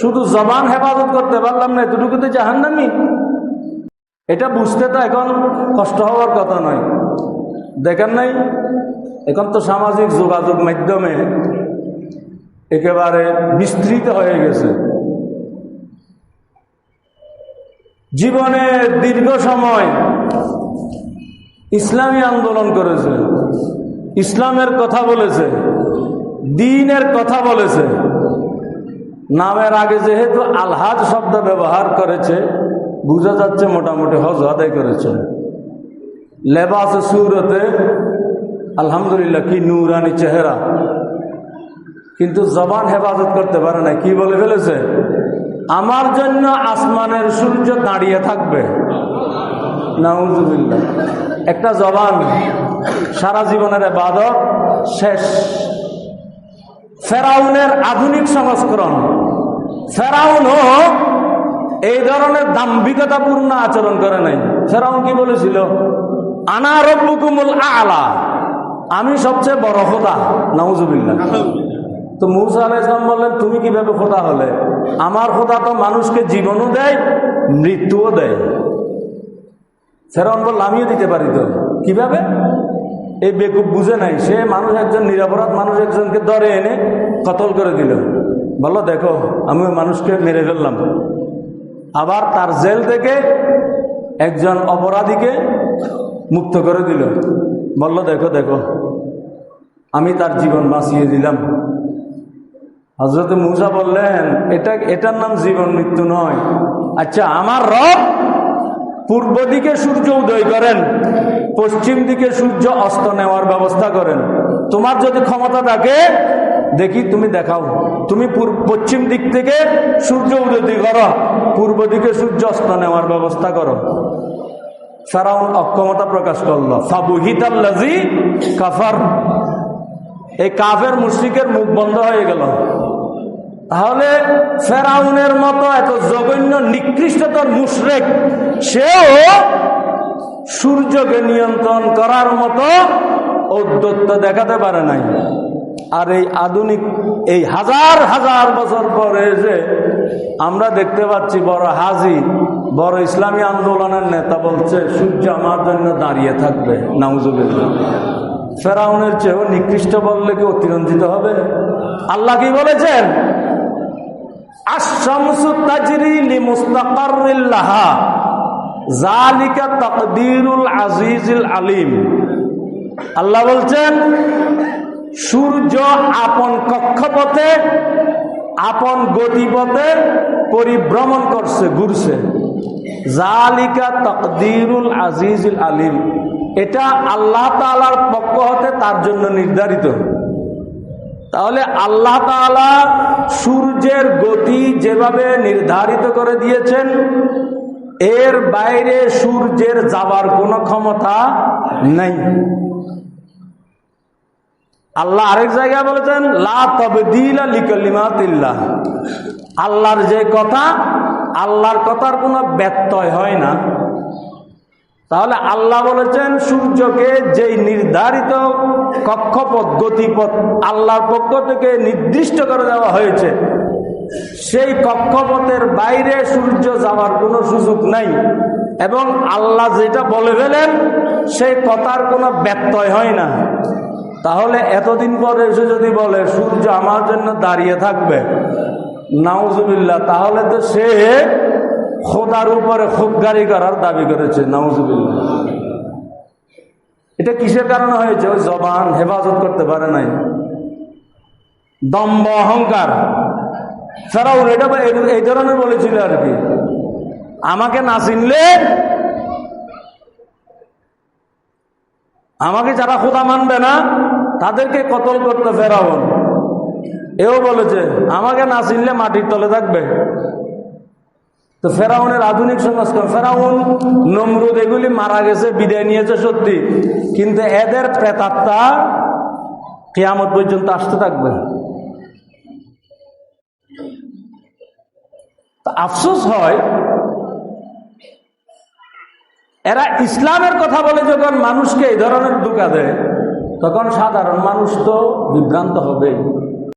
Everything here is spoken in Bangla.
শুধু জবান হেফাজত করতে পারলাম না, এতটুকু তো জাহান্নামি। এটা বুঝতে তো এখন কষ্ট হওয়ার কথা নয়। দেখেন নাই, এখন তো সামাজিক যোগাযোগ মাধ্যমে একেবারে বিস্তৃত হয়ে গেছে। জীবনে দীর্ঘ সময় ইসলামী আন্দোলন করেছে, ইসলামের কথা বলেছে, দিনের কথা বলেছে। নামের আগে যেহেতু আলহাজ শব্দ ব্যবহার করেছে, বোঝা যাচ্ছে মোটামুটি হজ আদায় করেছে। লেবাস সুরতে, আলহামদুলিল্লাহ, কি নুরানি চেহারা। কিন্তু জবান হেফাজত করতে পারে না কি বলে ফেলেছে? আমার জন্য আসমানের সূর্য দাঁড়িয়ে থাকবে। নাউজুবিল্লাহ। একটা জবান, সারা জীবনের বাদক শেষ। ফেরাউনের আধুনিক সংস্করণ। ফেরাউনও এই ধরনের দাম্ভিকতাপূর্ণ আচরণ করে নাই। ফেরাউন কি বলেছিল? আনা রব্বুকুমুল আলা আমি সবচেয়ে বড় খোদা নাউজুবিল্লাহ। তো মৌসা আলাহ ইসলাম বললেন, তুমি কীভাবে খোদা হলে? আমার খোদা তো মানুষকে জীবনও দেয়, মৃত্যুও দেয়। ফেরাউন বলল, আমিও দিতে পারি তো। কীভাবে? এই বেকুব বুঝে নাই, সে মানুষ একজন নিরাপরাধ মানুষ একজনকে ধরে এনে কতল করে দিল। বলল দেখো আমি ওই মানুষকে মেরে ফেললাম। আবার তার জেল থেকে একজন অপরাধীকে মুক্ত করে দিল। বলল দেখো দেখো, আমি তার জীবন বাঁচিয়ে দিলাম। হজরত মুসা বললেন, এটা, এটার নাম জীবন মৃত্যু নয়। আচ্ছা আমার রব পূর্ব দিকে সূর্য উদয় করেন, পশ্চিম দিকে সূর্য অস্ত নেওয়ার ব্যবস্থা করেন। তোমার যদি ক্ষমতা থাকে দেখি, তুমি দেখাও। তুমি পশ্চিম দিক থেকে সূর্য উদয় করো পূর্ব দিকে সূর্য অস্ত, নেওয়ার ব্যবস্থা করো। ফেরাউন অক্ষমতা প্রকাশ করল। ফাবুহিতাল্লাজি কাফার। এই কাফের মুশ্রিকের মুখ বন্ধ হয়ে গেল। তাহলে ফেরাউনের মতো এত জঘন্য, নিকৃষ্টতর মুশরেক, সেও সূর্যকে নিয়ন্ত্রণ করার মতো ঔদ্ধত্য দেখাতে পারে নাই। আর এই আধুনিক, এই হাজার হাজার বছর পরে যে আমরা দেখতে পাচ্ছি বড় হাজি, বড় ইসলামী আন্দোলনের নেতা বলছে, সূর্য আমার জন্য দাঁড়িয়ে থাকবে, নাউজুবিল্লাহ। ফেরাউনের চেয়েও নিকৃষ্ট বললে কি অতিরঞ্জিত হবে? আল্লাহ কি বলেছেন? আল্লাহ বলছেন সূর্য আপন কক্ষপথে আপন গতিপথে পরিভ্রমণ করছে, ঘুরছে। জালিকা তকদিরুল আজিজুল আলিম। এটা আল্লাহ তালার পক্ষ হতে তার জন্য নির্ধারিত। তাহলে আল্লাহ তালা সূর্যের গতি যেভাবে নির্ধারিত করে দিয়েছেন, এর বাইরে সূর্যের যাবার কোনো ক্ষমতা নেই। আল্লাহ আরেক জায়গায় বলেছেন, লা আল্লাহর যে কথা, আল্লাহর কথার কোনো ব্যত্যয় হয় না। তাহলে আল্লাহ বলেছেন, সূর্যকে যেই নির্ধারিত কক্ষপথ, গতিপথ আল্লাহর পক্ষ থেকে নির্দিষ্ট করে দেওয়া হয়েছে, সেই কক্ষপথের বাইরে সূর্য যাওয়ার কোনো সুযোগ নাই এবং আল্লাহ যেটা বলে ফেলেন, সেই কথার কোনো ব্যত্যয় হয় না। তাহলে এতদিন পরে এসে যদি বলে, সূর্য আমার জন্য দাঁড়িয়ে থাকবে। নাউজুবিল্লাহ, তাহলে তো সে খোদার উপরে গাড়ি করার দাবি করেছে, নাউজুবিল্লাহ। এটা কিসের কারণে হয়েছে? ওই জবান হেফাজত করতে পারে নাই। দম্ব অহংকার। ফেরাউন, এটা এই ধরনের বলেছিল আর কি। আমাকে না চিনলে আমাকে যারা খোদা মানবে না তাদেরকে কতল করতে ফেরাউন? এও বলেছে, আমাকে না চিনলে মাটির তলে থাকবে। তো ফেরাউনের আধুনিক সংস্কার ফেরাউন নমরুদ এগুলি মারা গেছে, বিদায় নিয়েছে সত্যি, কিন্তু এদের প্রেতাত্মা কেয়ামত পর্যন্ত আসতে থাকবে। আফসোস হয়, এরা ইসলামের কথা বলে যখন মানুষকে এই ধরনের দুকা দেয় তখন সাধারণ মানুষ তো বিভ্রান্ত হবে।